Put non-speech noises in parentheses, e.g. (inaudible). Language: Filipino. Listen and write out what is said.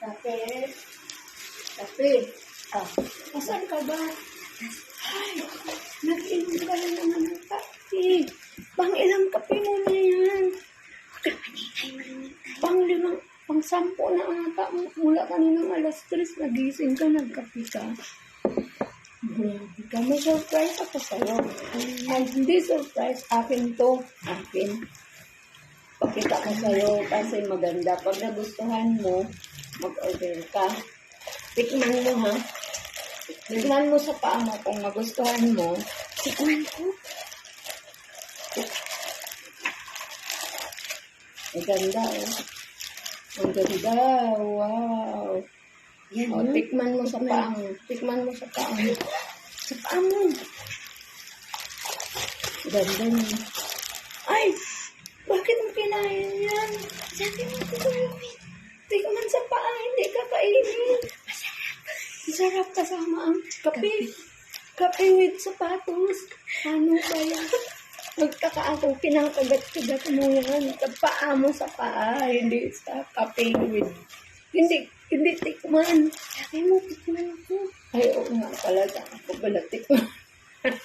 Kape. Kape. Ah, asan ka ba? Ay, nag-inom ka na naman ng kape. Pang ilang kape mo na yan? Pang limang, pang sampo na ata. Mula kaninang alas tres, nagising ka, nagkape ka. Grabe ka. May surprise ako sa'yo. Ay, hindi surprise. Akin to. Akin. Pakita ko sa'yo kasi maganda. Pag nagustuhan mo, mag-order ka. Tikman mo ha. Tikman mo sa paa mo kung magustuhan mo. Tikman ko. Ang ganda oh. Ang ganda. Wow. Yan, O, no? tikman mo sa paa mo. Tikman mo sa paa mo. Sa paa mo. Ganda niya. Ay! Bakit mo kinain yan? Sabi mo, tutulungin. Tikman Masarap kasama ang kape. Kape with sapatos. Ano ba yan? Magkakaako, kinakagat-kagat mo yan. Paa mo sa paa, hindi sa kape with. Hindi, hindi tikman. Sabi mo, tikman ko. Ay, oo nga pala. Ako pala tikman. (laughs)